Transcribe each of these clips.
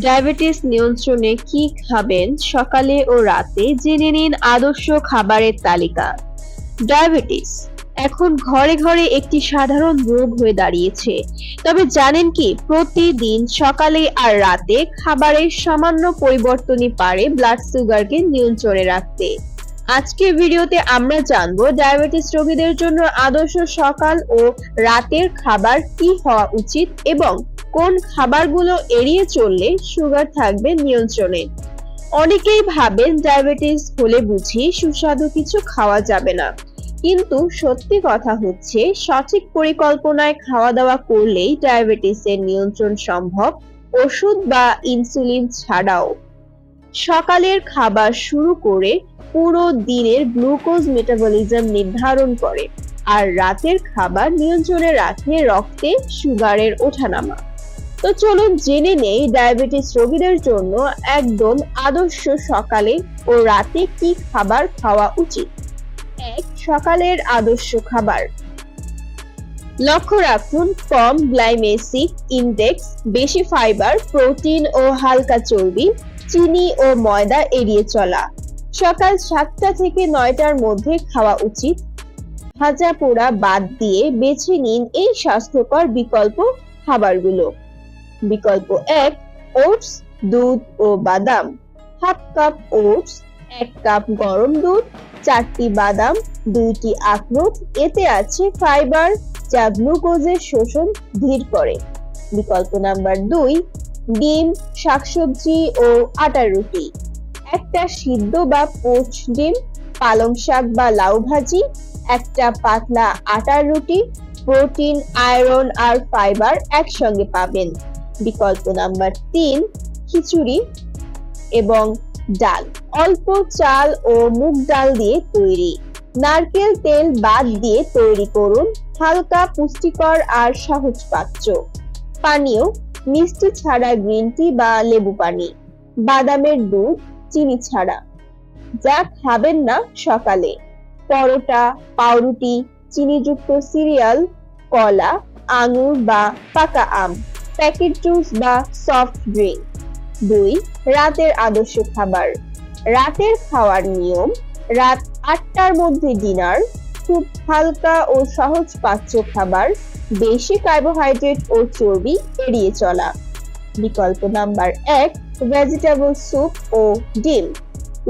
Diabetes নিয়ন্ত্রণে কি খাবেন সকালে ও রাতে জেনে নিন আদর্শ খাবারের তালিকা। ডায়াবেটিস এখন ঘরে ঘরে একটি সাধারণ রোগ হয়ে দাঁড়িয়েছে। তবে জানেন কি, প্রতিদিন সকালে আর রাতে খাবারের সামান্য পরিবর্তনই পারে ব্লাড সুগারকে নিয়ন্ত্রণে রাখতে। আজকের ভিডিওতে আমরা জানব ডায়াবেটিস রোগীদের জন্য আদর্শ সকাল ও রাতের খাবার কি হওয়া উচিত এবং কোন খাবারগুলো এড়িয়ে চললে সুগার থাকবে নিয়ন্ত্রণে? অনেকেই ভাবেন ডায়াবেটিস হলে বুঝি সুস্বাদু কিছু খাওয়া যাবে না। কিন্তু সত্যি কথা হচ্ছে, সঠিক পরিকল্পনায় খাওয়া দাওয়া করলেই ডায়াবেটিসের নিয়ন্ত্রণ সম্ভব ওষুধ বা ইনসুলিন ছাড়াও। সকালের খাবার শুরু করে পুরো দিনের গ্লুকোজ মেটাবলিজম নির্ধারণ করে, আর রাতের খাবার নিয়ন্ত্রণে রাখে রক্তে সুগারের ওঠানামা। তো চলুন জেনে নেই ডায়াবেটিস রোগীদের জন্য একদম আদর্শ সকালে ও রাতে কি খাবার খাওয়া উচিত? এক, সকালের আদর্শ খাবার। লক্ষ্য রাখুন, কম গ্লাইমেসিক ইনডেক্স, বেশি ফাইবার, প্রোটিন ও হালকা চর্বি, চিনি ও ময়দা এড়িয়ে চলা। সকাল সাতটা থেকে নয়টার মধ্যে খাওয়া উচিত। ভাজা পোড়া বাদ দিয়ে বেছে নিন এই স্বাস্থ্যকর বিকল্প খাবারগুলো। বিকল্প এক, ওটস, দুধ ও বাদাম। হাফ কাপ ওটস, এক কাপ গরম দুধ, চারটি বাদাম, দুইটি আখরোট, এতে আছে ফাইবার যা গ্লুকোজের শোষণ ধীর করে। বিকল্প নাম্বার দুই, ডিম, শাকসবজি ও আটার রুটি। একটা সিদ্ধ বা পোচ ডিম, পালং শাক বা লাউ ভাজি, একটা পাতলা আটার রুটি, প্রোটিন, আয়রন আর ফাইবার একসঙ্গে পাবেন। বিকল্প নাম্বার তিন, খিচুড়ি এবং ডাল। অল্প চাল ও মুগ ডাল দিয়ে তৈরি। নারকেল তেল বাদ দিয়ে তৈরি করুন হালকা, পুষ্টিকর আর সহজ পাচ্য পানীয়, মিষ্টি ছাড়া গ্রিন টি বা লেবু পানি। বাদামের দুধ, চিনি ছাড়া। যা খাবেন না সকালে। পরোটা, পাউরুটি, চিনিযুক্ত সিরিয়াল, কলা, আঙুর বা পাকা আম। প্যাকেট জুস বা সফট ড্রিঙ্ক। দুই, রাতের আদর্শ খাবার। রাতের খাওয়ার নিয়ম, রাত আটটার মধ্যে ডিনার, খুব হালকা ও সহজ পাচ্য খাবার, বেশি কার্বোহাইড্রেট ও চর্বি এড়িয়ে চলা। বিকল্প নাম্বার এক ভেজিটেবল স্যুপ ও ডিম।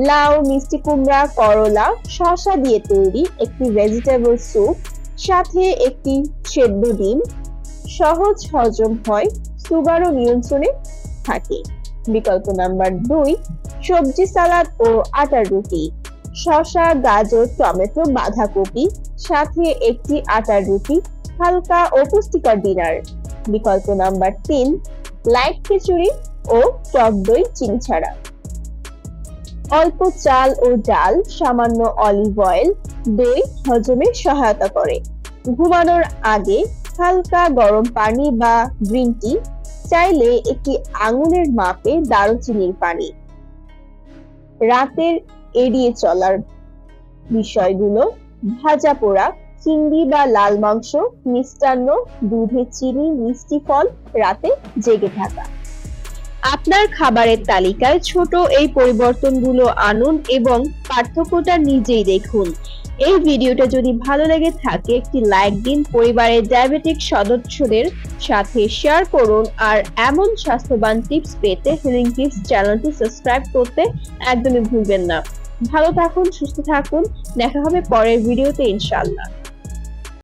লাউ, মিষ্টি কুমড়া, করলা, শসা দিয়ে তৈরি একটি ভেজিটেবল স্যুপ সাথে একটি সেদ্ধ ডিম সহজ হজম হয় সুগারও নিয়ন্ত্রণে থাকে। বিকল্প নাম্বার দুই, সবজি সালাদ ও আটার রুটি। শসা, গাজর, টমেটো, বাঁধাকপি সাথে একটি আটার রুটি, হালকা ও পুষ্টিকর ডিনার। বিকল্প নাম্বার তিন, লাইট খিচুড়ি ও টক দই চিনি ছাড়া। অল্প চাল ও ডাল, সামান্য অলিভ অয়েল দই হজমে সহায়তা করে। ঘুমানোর আগে হালকা গরম পানি বা গ্রিন টি চাইলে একটি আঙুলের মাপে দারুচিনির পানি। রাতের এড়িয়ে চলার বিষয়গুলো ভাজা পোড়া, চিংড়ি বা লাল মাংস মিষ্টান্ন, দুধে চিনি, মিষ্টি ফল রাতে জেগে থাকা। আপনার খাবারের তালিকায় ছোট এই পরিবর্তনগুলো আনুন এবং পার্থক্যটা নিজেই দেখুন। এই ভিডিওটা যদি ভালো লেগে থাকে, একটি লাইক দিন, পরিবারের ডায়াবেটিক সদস্যদের সাথে শেয়ার করুন, আর এমন স্বাস্থ্যবান টিপস পেতে হিলিং টিপস চ্যানেলটি সাবস্ক্রাইব করতে একদমই ভুলবেন না। ভালো থাকুন, সুস্থ থাকুন, দেখা হবে পরের ভিডিওতে ইনশাআল্লাহ।